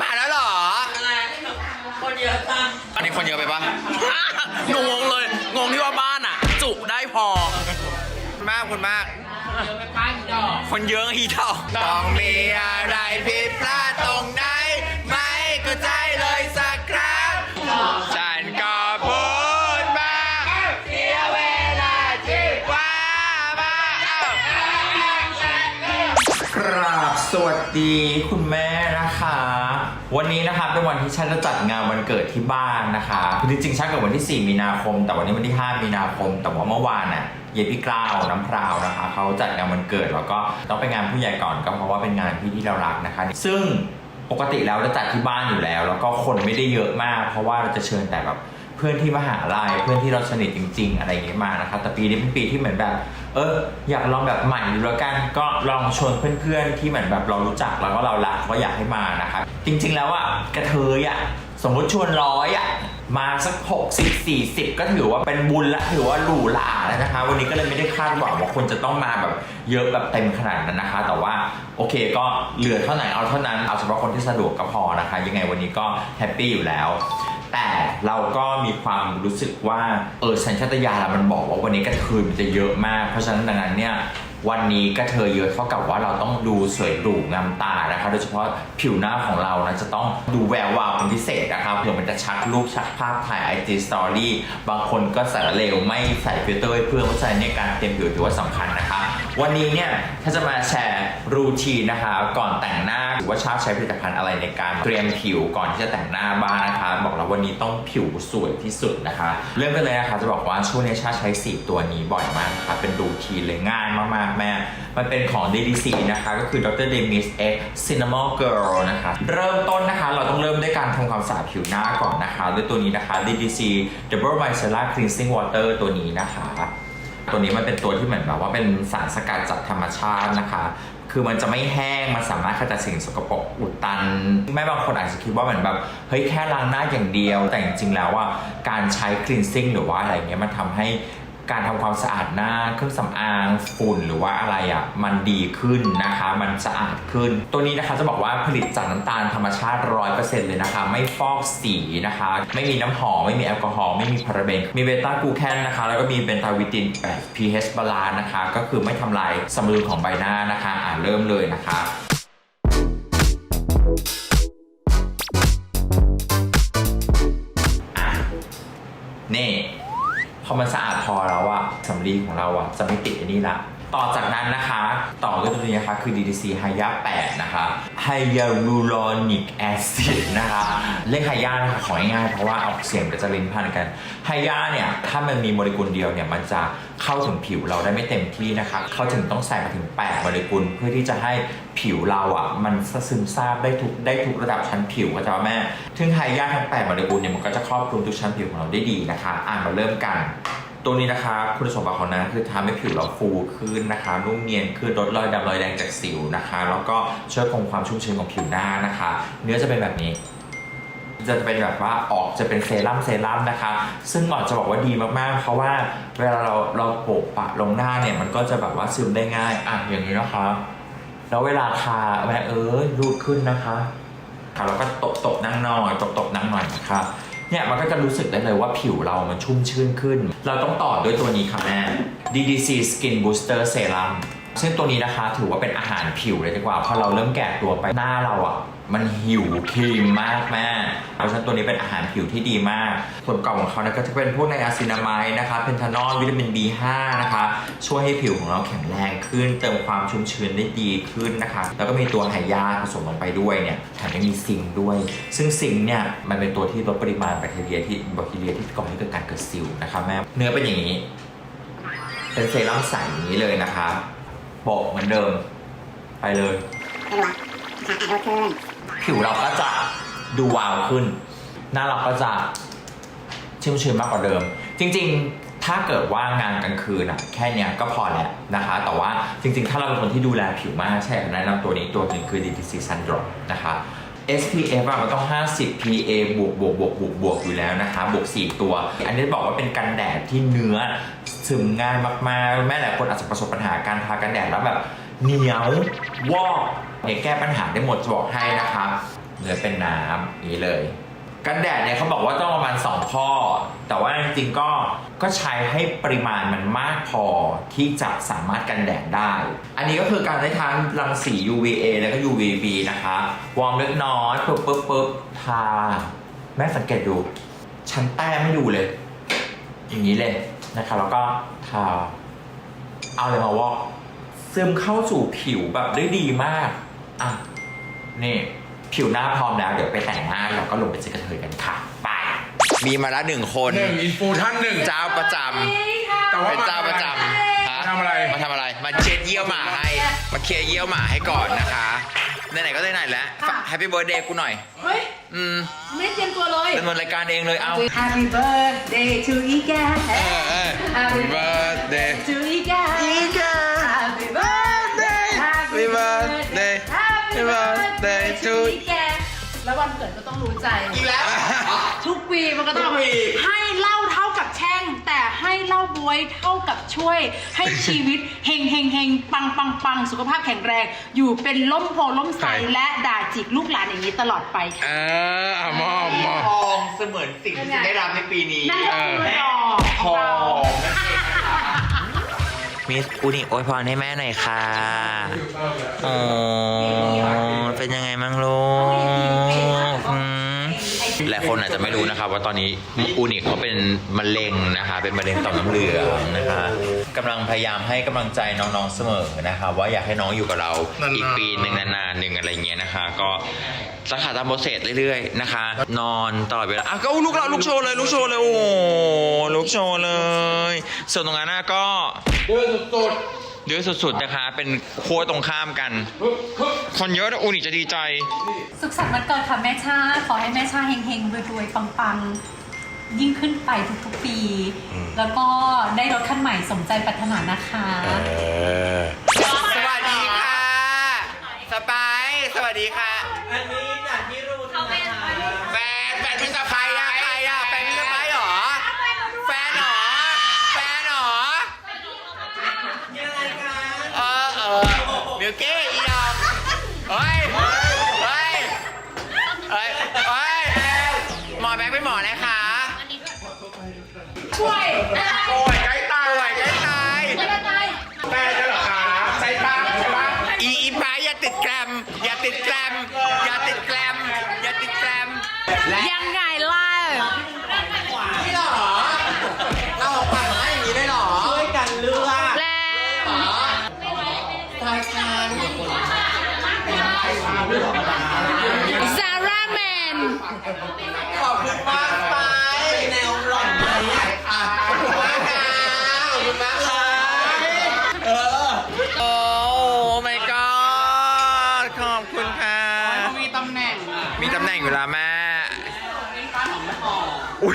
มาแล้วเหรอคนเยอะจังอันนี้คนเยอะไปปะ งงเลย งงที่ว่าบ้านอะ จุได้พอมากคุณมาก เยอะไปป้าอีดอกคนเยอะอีเท่าต้องมีอะไรผิดพลาดตรงไหนไม่เข้าใจเลยสักครั้งฉันก็พูดมาเสียเวลาที่ว่ามาเอ้า กราบสวัสดีคุณแม่นะคะ วันนี้นะคะันที่ฉันจะจัดงานวันเกิดที่บ้านนะคะคือจริงๆฉันเกิดวันที่ 4 มีนาคม แต่วันนี้วันที่ 5 มีนาคม แต่ว่าเมื่อวานน่ะเยพี่กล้าวน้ำพราวนะคะเขาจัดงานวันเกิดแล้วก็ต้องไปงานผู้ใหญ่ก่อนก็เพราะว่าเป็นงานพี่ที่เรารักนะคะ ซึ่งปกติแล้วจะจัดที่บ้านอยู่แล้ว แล้วก็คนไม่ได้เยอะมาก เพราะว่าเราจะเชิญแต่แบบเพื่อนที่มหาลัยเพื่อนที่เราสนิทจริง ๆ อะไรอย่างเงี้ยมานะคะแต่ปีนี้เป็นปีที่เหมือนแบบ เอออยากลองแบบใหม่ดูแล้วกันก็ลองชวนเพื่อนๆที่เหมือนแบบเรารู้จักแล้วก็เรารักก็อยากให้มานะคะ จริงๆ แล้วอะกระเทยอะสมมติชวนร้อยอะมาสัก 60 40 ก็ถือว่าเป็นบุญละถือว่าหรูหราแล้วนะคะ วันนี้ก็เลยไม่ได้คาดหวังว่าคนจะต้องมาแบบเยอะแบบเต็มขนาดนั้นนะคะ แต่ว่าโอเคก็เหลือเท่าไหร่เอาเท่านั้นเอาเฉพาะคนที่สะดวกก็พอนะคะ ยังไงวันนี้ก็แฮปปี้อยู่แล้ว แต่เราก็มีความรู้สึกว่าเออสัญชาตญาณมันบอกว่าวันนี้กระเทยมันจะเยอะมาก เพราะฉะนั้นดังนั้นเนี่ย วันนี้กระเทยเยอะเท่ากับว่าเราต้องดูสวยหรูงามตานะคะ โดยเฉพาะผิวหน้าของเรานะจะต้องดูแวววาวเป็นพิเศษนะครับเผื่อมันจะชักรูปชักภาพถ่ายไอจีสตอรี่บางคนก็ใส่เร็วไม่ใส่ฟิลเตอร์เพื่อเพราะฉะนั้นเนี่ยการเตรียมผิวถือว่าสำคัญนะคะ วันนี้เนี่ยถ้าจะมาแชร์รูทีนนะคะก่อนแต่งหน้า หรือว่าชอบใช้ผลิตภัณฑ์อะไรในการเตรียมผิวก่อนที่จะแต่งหน้าบ้างนะคะ บอกแล้ววันนี้ต้องผิวสวยที่สุดนะคะ เริ่มกันเลยนะคะจะบอกว่าช่วงนี้ชาใช้สีตัวนี้บ่อยมากนะคะเป็นรูทีนเลยง่ายมากๆแม่ มันเป็นของ DDC นะคะ ก็คือ Dr. Demis X Cinnamon Girl นะคะ เริ่มต้นนะคะเราต้องเริ่มด้วยการทำความสะอาดผิวหน้าก่อนนะคะ ด้วยตัวนี้นะคะ DDC Double Micellar Cleansing Water ตัวนี้นะคะตัวนี้มันเป็นตัวที่เหมือนแบบว่าเป็นสารสกัดจากธรรมชาตินะคะ คือมันจะไม่แห้ง มันสามารถขจัดสิ่งสกปรกอุดตัน แม่บางคนอาจจะคิดว่าเหมือนแบบ เฮ้ยแค่ล้างหน้าอย่างเดียว แต่จริงๆแล้วว่าการใช้คลีนซิ่งหรือว่าอะไรเงี้ยมันทำให้ การทำความสะอาดหน้าเครื่องสำอางฝุ่นหรือว่าอะไรอะมันดีขึ้นนะคะ มันสะอาดขึ้น ตัวนี้นะคะจะบอกว่าผลิตจากน้ำตาลธรรมชาติ100%เลยนะคะ ไม่ฟอกสีนะคะ ไม่มีน้ำหอมไม่มีแอลกอฮอล์ไม่มีพาราเบนมีเบต้ากูแคนนะคะ แล้วก็มีเบนตาวิติน8 pH บาลานนะคะ ก็คือไม่ทำลายสมดุลของใบหน้านะคะอ่าเริ่มเลยนะคะนี่พอมันสะอาด สำลีของเราอะจะไม่ติดอันนี้ละ ต่อจากนั้นนะคะ ต่อด้วยตัวนี้นะคะคือ DDC h y a 8นะคะ Hyaluronic Acid นะคะ เลขไฮยานะคะของง่ายๆเพราะว่าออกเสียงก็จะลิ้นพันกันไฮยาเนี่ย ถ้ามันมีโมเลกุลเดียวเนี่ย มันจะเข้าถึงผิวเราได้ไม่เต็มที่นะคะ เขาถึงต้องใส่มาถึง 8 โมเลกุลเพื่อที่จะให้ผิวเราอะมันซึมซาบได้ทุกได้ทุกระดับชั้นผิวก็จะว่าแม่ถึงไฮยาทั้ง8โมเลกุลเนี่ยมันก็จะครอบคลุมทุกชั้นผิวของเราได้ดีนะคะ อ่านมาเริ่มกัน ตัวนี้นะคะคุณสมบัติของนั้นคือทำให้ผิวเราฟูขึ้นนะคะนุ่มเนียนขึ้นลดรอยดำรอยแดงจากสิวนะคะ แล้วก็ช่วยคงความชุ่มชื้นของผิวหน้านะคะ เนื้อจะเป็นแบบนี้จะเป็นแบบว่าออกจะเป็นเซรั่มเซรั่มนะคะ ซึ่งหมอจะบอกว่าดีมากๆ เพราะว่าเวลาเราเราโปะปะลงหน้าเนี่ยมันก็จะแบบว่าซึมได้ง่ายอะอย่างนี้นะคะ แล้วเวลาทาแม่เอ้ยรูดขึ้นนะคะค่ะแล้วก็ตบตบนั่งหน่อยตบตบนั่งหน่อยนะคะ เนี่ยมันก็จะรู้สึกได้เลยว่าผิวเรามันชุ่มชื่นขึ้น เราต้องต่อด้วยตัวนี้ค่ะแม่ DDC Skin Booster Serum ซึ่งตัวนี้นะคะถือว่าเป็นอาหารผิวเลยดีกว่าพอเราเริ่มแก่ตัวไปหน้าเราอะ มันหิวครีมมากแม่เพราะฉะนั้นตัวนี้เป็นอาหารผิวที่ดีมาก ส่วนประกอบของเขานะก็จะเป็นพวกไนอาซินามายนะคะ เพนทานอล วิตามิน B5 นะคะ ช่วยให้ผิวของเราแข็งแรงขึ้น เติมความชุ่มชื้นได้ดีขึ้นนะคะ แล้วก็มีตัวไฮยาผสมลงไปด้วยเนี่ย แถมยังมีซิงค์ด้วย ซึ่งซิงค์เนี่ยมันเป็นตัวที่ลดปริมาณแบคทีเรียที่แบคทีเรียที่ก่อให้เกิดการเกิดสิวนะคะแม่ เนื้อเป็นอย่างนี้ เป็นเซรั่มใสอย่างนี้เลยนะคะโปะเหมือนเดิม ไปเลยไม่รู้อะนะคะอ่านรูปขึ้น ผิวเราก็จะดูวาวขึ้น หน้าเราก็จะชุ่มชื้นมากกว่าเดิม จริง ๆ ถ้าเกิดว่างานกลางคืนอะแค่เนี้ยก็พอแล้วนะคะ แต่ว่าจริง ๆ ถ้าเราเป็นคนที่ดูแลผิวมากใช่แนะนำตัวนี้ตัวหนึ่งคือ DTC Sun Drop นะคะ SPF อะมันต้อง 50 PA บวกบวกบวกบวกบวกอยู่แล้วนะคะ บวก 4 ตัว อันนี้บอกว่าเป็นกันแดดที่เนื้อซึมง่ายมากๆ แม่หลายคนอาจจะประสบปัญหาการทากันแดดแล้วแบบเหนียววอก เนี่ยแก้ปัญหาได้หมดจะบอกให้นะคะเนื้อเป็นน้ำอย่างนี้เลย กันแดดเนี่ยเขาบอกว่าต้องประมาณ 2 ข้อ แต่ว่าจริงๆก็ก็ใช้ให้ปริมาณมันมากพอที่จะสามารถกันแดดได้ อันนี้ก็คือการได้ทั้งรังสี UVA แล้วก็ UVB นะคะ วอร์มเล็กน้อยปึ๊บปึ๊บปึ๊บทา แม่สังเกตดู ชั้นแต้ไม่ดูเลย อย่างนี้เลยนะคะ แล้วก็ทา เอาอะไรมาวอกซึมเข้าสู่ผิวแบบได้ดีมาก อะ นี่ ผิวหน้าพร้อมแล้ว เดี๋ยวไปแต่งหน้าแล้วก็ลงไปเจอกระเทยกันค่ะ ไป มีมาแล้วหนึ่งคนหนึ่งอินฟูท่านหนึ่งเจ้าประจแต่ำว่าเป็นเจ้าประจำฮมาทำอะไร มาทำอะไร มาเช็ดเยี่ยวหมาให้ มาเคลียร์เยี่ยวหมาให้ก่อนนะคะไหนๆก็ไหนๆแล้วแฮปปี้เบิร์ดเดย์กูหน่อย เฮ้ย อืม ไม่ได้เตรียมตัวเลย เป็นมนรายการเองเลยเอา Happy birthday to อีแกเออเออ Happy birthday to อีแเกิดก็ต้องรู้ใจ อีกแล้ว ทุกปีมันก็ต้องทุกปี ให้เหล่าเท่ากับแช่ง แต่ให้เหล่าบวยเท่ากับช่วย ให้ชีวิตเฮงเฮงเฮงปังปังปังสุขภาพแข็งแรง อยู่เป็นล้มโพล้มใสใช่และด่าจิกลูกหลานอย่างนี้ตลอดไปเอออะมอบมอบ ทองเสมือนสิ่งที่จะได้รับในปีนี้นั่นก็คือดอกทของอเรางมิสอุนิโอยพรให้แม่หน่อยค่ะอ๋อายคนอาจจะไม่รู้นะครับ ว่าตอนนี้อุนิเขาเป็นมะเร็งนะคะ เป็นมะเร็งต่อมน้ำเหลืองนะคะกำลังพยายามให้กำลังใจน้องๆเสมอนะคะ ว่าอยากให้น้องอยู่กับเรานานๆอีกปีหนึ่งนานๆหนึ่งอะไรเงี้ยนะคะ ก็รักษาตามโปรเซสเรื่อยๆนะคะ นอนตลอดเวลาอะก็ลูกเราลูกโชว์เลยลูกโชว์เลยโอ้โหลูกโชว์เลย ส่วนตรงนั้นนะก็เดือดสุด เดือดสุดๆนะคะ เป็นครัวตรงข้ามกัน คนเยอะนะอูนิจะดีใจ สุขสันต์วันเกิดค่ะแม่ชา ขอให้แม่ชาเฮงๆรวยๆปังๆ ยิ่งขึ้นไปทุกๆปี แล้วก็ได้รถคันใหม่สมใจปรารถนานะคะ สวัสดีค่ะสไปซ์สวัสดีค่ะ อันนี้ อย่าติดแกรมอย่าติดแกรมยังไงล่ะนี่หรอ เราออกปากมาอย่างนี้ได้หรอช่วยกันเลือกแล้วทายคันซาร่าแมน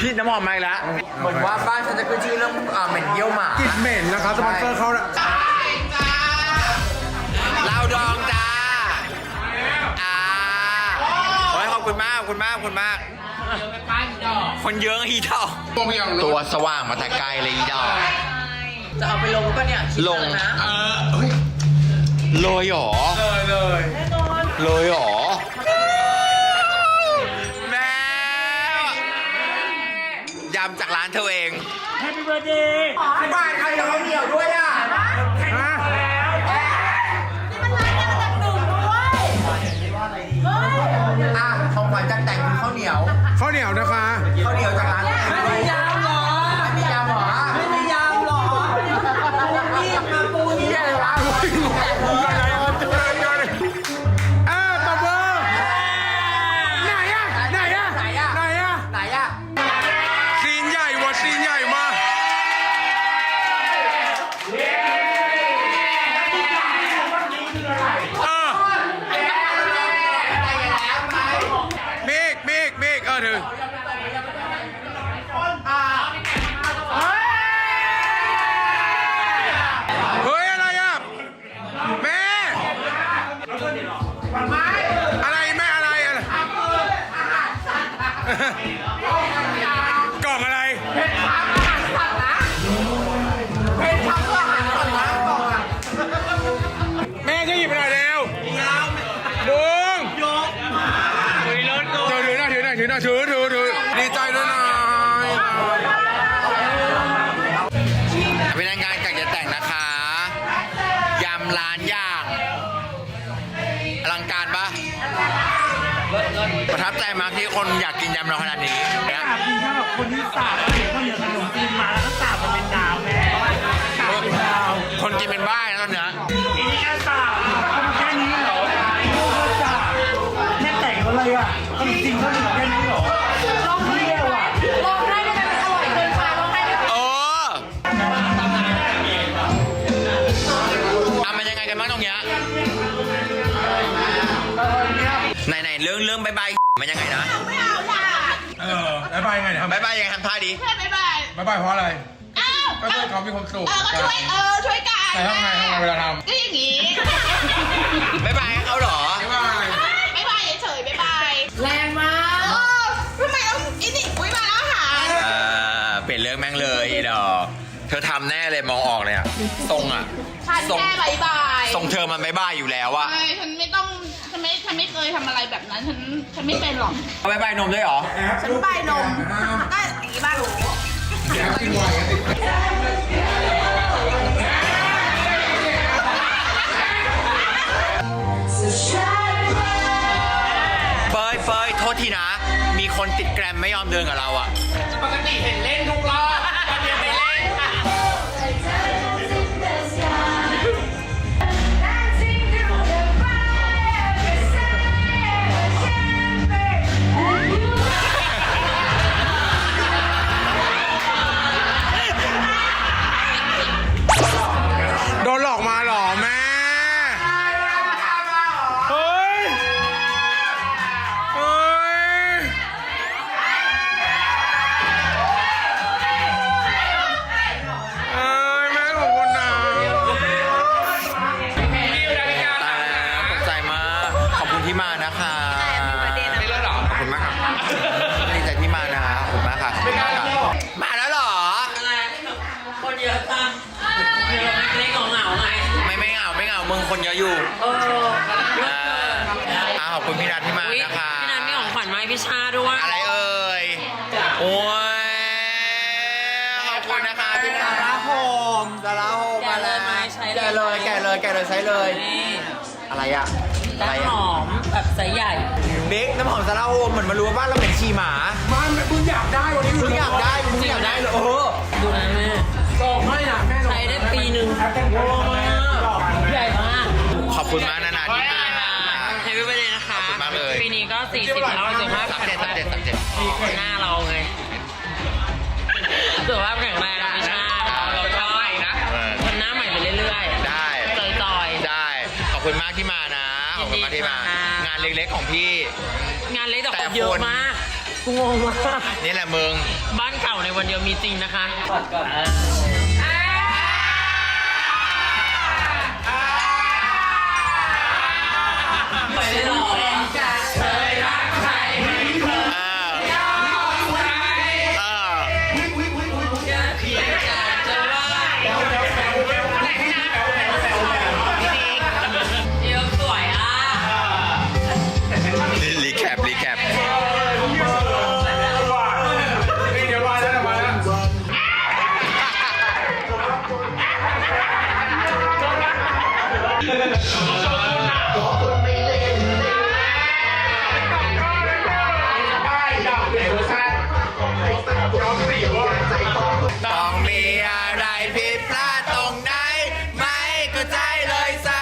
อุ้ยน้ำหอมมาอีกแล้วเหมือนว่าบ้านฉันจะขึ้นชื่อเรื่องอ่าเหม็นเยี่ยวหมากินเหม็นนะคะสปอนเซอร์เขาน่ะเหล้าดองจ้าอ่าโอ้ยขอบคุณมากขอบคุณมากขอบคุณมาก คนเยอะอีดอกพวกพี่ยังตัวสว่างมาแต่ไกลเลยอีดอกจะเอาไปลงปะเนี่ยลงนะ เออเฮ้ยโรยหรอเลยเลย โรยหรอ ยำจากร้านเธอเองบ้านใครเอาเหนียวด้วยอะฮะอะของขวัญจากแต่งคือข้าวเหนียวข้าวเหนียวนะคะ ข้าวเหนียวจากร้านไม่มียำหรอไม่มียำหรอไม่มียำหรอนี่มาปูนี่อะไรวะ คนอยากกินยำเราขนาดนี้เนี่ยมีแค่แบบคนที่สาบข้าวเหนียวขนมจีนมาแล้วก็สาบมันเป็นดาวแม่สาบเป็นดาวคนกินเป็นบ้านะตอนเนี้ยอีนี่แค่สาบทำแค่นี้เหรอโอ้โหสาบแม่แต่งอะไรอะขนมจีนข้าวเหนียวแค่นี้เหรอลองให้เที่ยวอะลองให้ได้ไหมมันอร่อยเกินไปลองให้ได้ไหมเอออะมันยังไงกันบ้างตรงเนี้ยไหนไหนๆเรื่องเรื่องบายบาย มันยังไงนะเออบ๊ายบายไงเนี่ยทำบายบายยังทำท่าดีบ๊ายบายบ๊ายบายเพราะอะไร อ้าวก็ช่วยเขามีความสุขเออก็ช่วยเออช่วยกันแต่ทำไงทำไงเวลาทก็อย่างงี้บายบายให้เขาเหรอำบ๊ายบายบ๊ายบายเฉยๆบ๊ายบายแรงมากเออทำไมต้องอินี่อุ้ยมาแล้วอาหารเออเปลี่ยนเรื่องแม่งเลยอีดอกเธอทำแน่เลยมองออกเลยอะทรงอะฉันทรงแค่บ๊ายบายทรงเธอมันบายบายอยู่แล้วอะใช่ฉันไม่ต้อง ฉันไม่ฉันไม่เคยทำอะไรแบบนั้น ฉัน ฉันไม่เป็นหรอกบายบายนมด้วยเหรอฉันบายนมก็อย่างนี้บ้างแอบกินไวน์กันติดเฟยเฟยโทษทีนะ มีคนติดแกรมไม่ยอมเดินกับเราอะปกติเห็นเล่นทุก มานะคะขอบคุณมากครับดีใจที่มานะขอบคุณมากค่ะมาแล้วเหรอคนเยอะจังเล็กของเหงาไงไม่ไม่เหงาไม่เหงามึงคนเยอะอยู่เอออ่าอ่าขอบคุณพี่นัทที่มาอุ๊ยนะคะ พี่นันมีของขวัญมาให้พี่ชาด้วย อะไรเอ่ย โอ้ย ขอบคุณนะคะพี่สาระโฮมสาระโฮมแกะเลยไหมใช้เลยแกะเลย แกะเลยแกะเลยใช้เลย นี่อะไรอะอะไรน้ำหอะอม แบบไซส์ใหญ่บิ๊กน้ำหอมสาระโฮมเหมือนมารู้ว่าบ้านเราเหม็นชีหมามันมึงอยากได้วันนี้มึงอยากได้มึงอยากได้เลยเออดูนะแม่ส่งให้อะแม่ใช้ได้ปีหนึ่งใหญ่มากขอบคุณมากนานาที่มาเฮปปี้เบอร์เดย์นะคะขอบคุณมากเลยปีนี้ก็40แล้วสุขภาพสามแข็เจ็ดงสามแรเจ็ดงสามเจ็ดหน้าเราไงสุขภาพแข็งแรงนะพี่ชาแล้วก็เออคนหน้าใหม่ไปเรื่อยได้ๆจอยๆ ได้ ขอบคุณมากที่มานะ ขอบคุณมากที่มายินดีค่ะงาน เล็กๆของพี่ งานเล็กแต่แต่คนเยคอะนมากกูงงมากนี่แหละมึง บ้านเก่าในวันเดียวมีจริงนะคะไม่หลอกเออเอ Paradise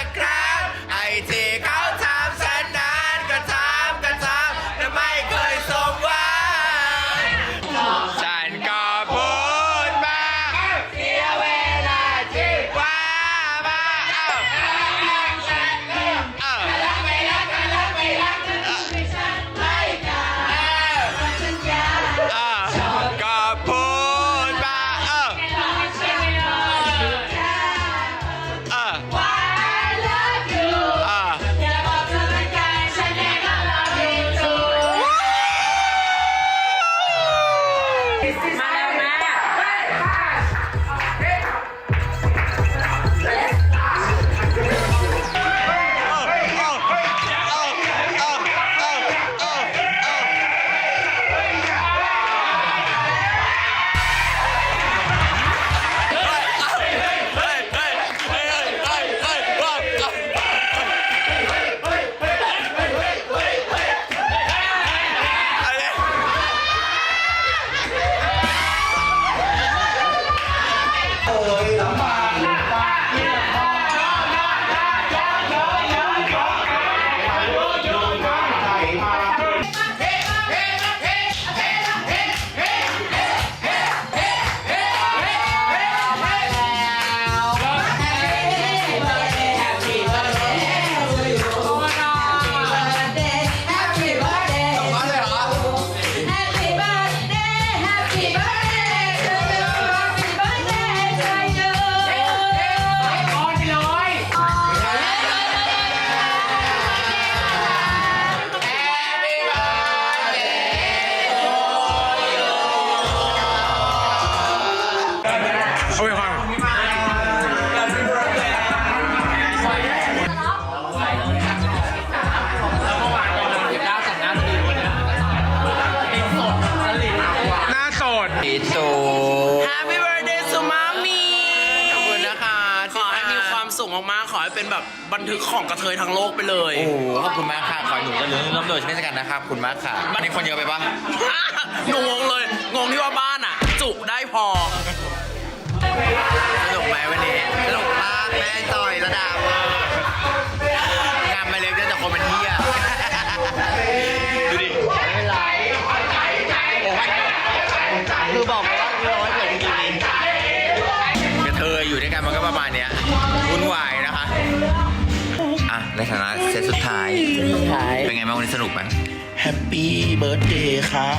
Este เป็นแบบบันทึกของกระเทยทั้งโลกไปเลย โอ้โหขอบคุณมากค่ะ ขอให้หนูเจะเลื่อนร่ำรวยเช่นกันนะครับขอบคุณมากค่ะบ้านนี้คนเยอะไปปะหนูงงเลย งงที่ว่าบ้านอะ จุได้พอ สนุกไหมวันนี้สนุกมากแม่จอยระดาเวอร์งานมาเล็กแต่คนมันเที่ย แฮปปี้เบิร์ดเดย์ค่ะ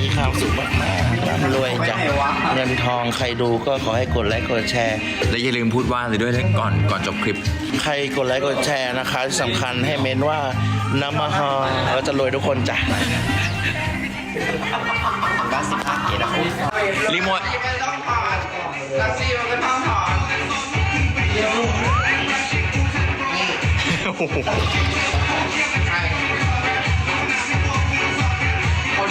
มีความสุขมากๆร่ำรวยจ้ะเงินทองใครดูก็ขอให้กดไลค์กดแชร์ และอย่าลืมพูดว่าเลยด้วยก่อนก่อนจบคลิป ใครกดไลค์กดแชร์นะคะที่สำคัญให้เม้นว่าน้ำมาฮอนเราจะรวยทุกคนจ้ะรีโมท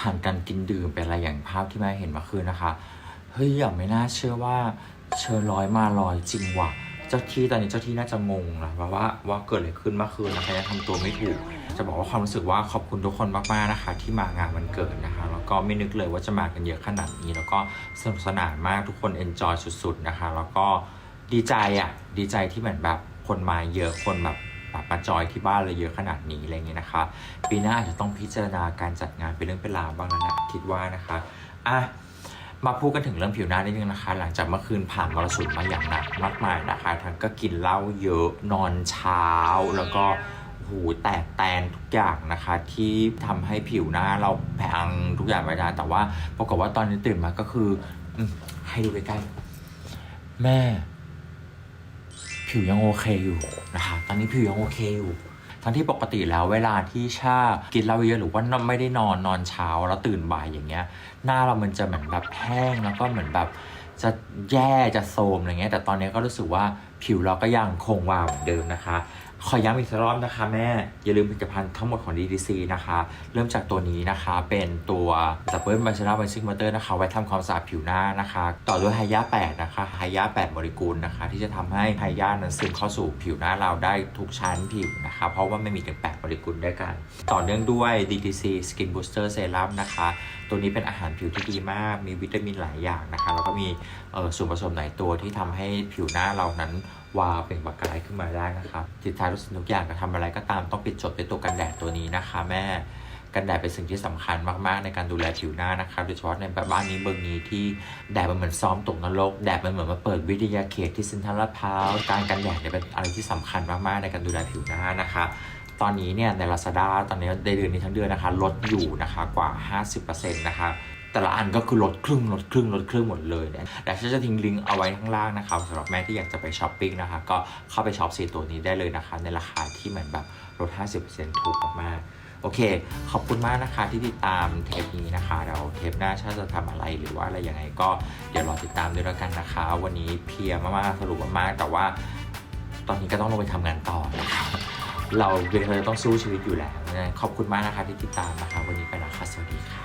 ผ่านการกินดื่มเป็นอะไรอย่างภาพที่แม่เห็นเมื่อคืนนะคะเฮ้ยอย่าไม่น่าเชื่อว่าเชิญร้อยมาลอยจริงว่ะเจ้าที่ตอนนี้เจ้าที่น่าจะงงนะว่าว่าว่าเกิดอะไรขึ้นเมื่อคืนนะคะยังทำตัวไม่ถูก จะบอกว่าความรู้สึกว่าขอบคุณทุกคนมากๆนะคะ ที่มางานวันเกิดนะคะ แล้วก็ไม่นึกเลยว่าจะมากันเยอะขนาดนี้ แล้วก็สนุกสนานมากทุกคนเอนจอยสุด ๆนะคะ แล้วก็ดีใจอะดีใจที่เหมือนแบบคนมาเยอะคนแบบ แบบมาจอยที่บ้านเลยเยอะขนาดนี้อะไรเงี้ยนะคะ ปีหน้าอาจจะต้องพิจารณาการจัดงานเป็นเรื่องเป็นราวบ้างแล้วนะคิดว่านะคะอะมาพูดกันถึงเรื่องผิวหน้านิดนึงนะคะ หลังจากเมื่อคืนผ่านมรสุมมาอย่างหนักมากมายนะคะ ทั้งก็กินเหล้าเยอะนอนเช้า แล้วก็หูแตกแตนทุกอย่างนะคะ ที่ทำให้ผิวหน้าเราแพงทุกอย่างไปได้แต่ว่าปรากฏว่าตอนนี้ตื่นมาก็คืออให้ดูใกล้ๆแม่ ผิวยังโอเคอยู่นะคะ ตอนนี้ผิวยังโอเคอยู่ ทั้งที่ปกติแล้วเวลาที่ชากินเหล้าเยอะหรือว่าไม่ได้นอนนอนเช้าแล้วตื่นบ่ายอย่างเงี้ย หน้าเรามันจะเหมือนแบบแห้งแล้วก็เหมือนแบบจะแย่จะโทรมอะไรเงี้ยแต่ตอนนี้ก็รู้สึกว่าผิวเราก็ยังคงวาวเหมือนเดิมนะคะ ขอย้ำอีกสักรอบนะคะแม่ อย่าลืมผลิตภัณฑ์ทั้งหมดของ DDC นะคะ เริ่มจากตัวนี้นะคะเป็นตัวจับเบิร์นบาชนาบนซิงมอเตอร์นะคะ ไว้ทำความสะอาดผิวหน้านะคะ ต่อด้วยไฮยา8นะคะไฮยา8โมเลกุลนะคะ ที่จะทำให้ไฮยานั้นซึมเข้าสู่ผิวหน้าเราได้ทุกชั้นผิวนะคะ เพราะว่าไม่มีถึง8โมเลกุลด้วยกัน ต่อเนื่องด้วย DDC Skin Booster Serum นะคะ ตัวนี้เป็นอาหารผิวที่ดีมากมีวิตามินหลายอย่างนะคะแล้วก็มีส่วนผสมหลายตัวที่ทำให้ผิวหน้าเรานั้น วาวเปล่งประกายขึ้นมาได้นะครับทิศทางทุกสิ่งทุกอย่างจะทำอะไรก็ตามต้องปิดจบด้วยตัวกันแดดตัวนี้นะคะ แม่กันแดดเป็นสิ่งที่สำคัญมากๆ ในการดูแลผิวหน้านะคะโดยเฉพาะในแบบบ้านนี้เมืองนี้ที่แดดมันเหมือนซ้อมตกนรกแดดมันเหมือนมาเปิดวิทยาเขตที่เซนทรัลลาดพร้าวการกันแดดเนี่ยเป็นอะไรที่สำคัญมากๆ ในการดูแลผิวหน้านะคะตอนนี้เนี่ยใน Lazada ตอนนี้ในเดือนนี้ทั้งเดือนนะคะลดอยู่นะคะกว่า 50%นะคะ แต่ละอันก็คือลดครึ่งลดครึ่งลดครึ่งหมดเลยเนี่ยแต่ฉันจะทิ้งลิงก์เอาไว้ข้างล่างนะครับสำหรับแม่ที่อยากจะไปช้อปปิ้งนะคะ ก็เข้าไปช็อปสีตัวนี้ได้เลยนะคะ ในราคาที่เหมือนแบบลด 50%ถูกมากๆโอเค ขอบคุณมากนะคะที่ติดตามเทปนี้นะคะเดี๋ยวเทปหน้าชาจะทำอะไรหรือว่าอะไรยังไงก็เดี๋ยวรอติดตามด้วยแล้วกันนะคะ วันนี้เพียมากๆสรุปมากๆแต่ว่าตอนนี้ก็ต้องลงไปทำงานต่อนะคะเราเดี๋ยวเราจะต้องสู้ชีวิตอยู่แล้วนะขอบคุณมากนะคะที่ติดตามนะคะ วันนี้ไปแล้วค่ะสวัสดีค่ะ